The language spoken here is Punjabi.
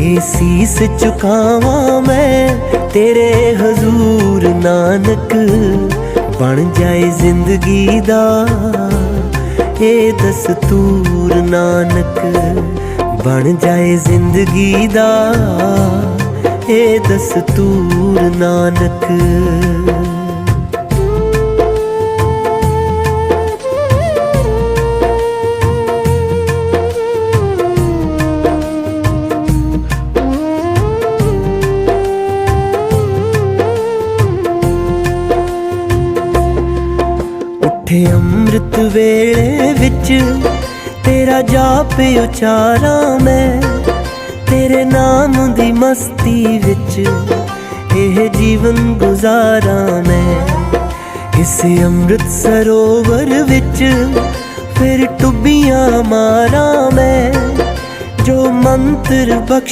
ਇਹ ਸੀਸ ਝੁਕਾਵਾਂ ਮੈਂ, ਤੇਰੇ ਹਜ਼ੂਰ ਨਾਨਕ ਬਣ ਜਾਏ ਜ਼ਿੰਦਗੀ ਦਾ। ਇਹ ਦਸਤੂਰ ਨਾਨਕ ਬਣ ਜਾਏ ਜ਼ਿੰਦਗੀ ਦਾ। ਇਹ ਦਸਤੂਰ ਨਾਨਕ ਉੱਠੇ ਅੰਮ੍ਰਿਤ ਵੇਲੇ ਵਿੱਚ ਤੇਰਾ ਜਾਪ ਉਚਾਰਾਂ ਮੈਂ, ਤੇਰੇ ਨਾਮ ਦੀ ਮਸਤੀ ਵਿੱਚ ਇਹ ਜੀਵਨ ਗੁਜ਼ਾਰਾਂ ਮੈਂ। ਇਸ ਅੰਮ੍ਰਿਤ ਸਰੋਵਰ ਵਿੱਚ ਫਿਰ ਟੁੱਬੀਆਂ ਮਾਰਾਂ ਮੈਂ, ਜੋ ਮੰਤਰ ਬਖਸ਼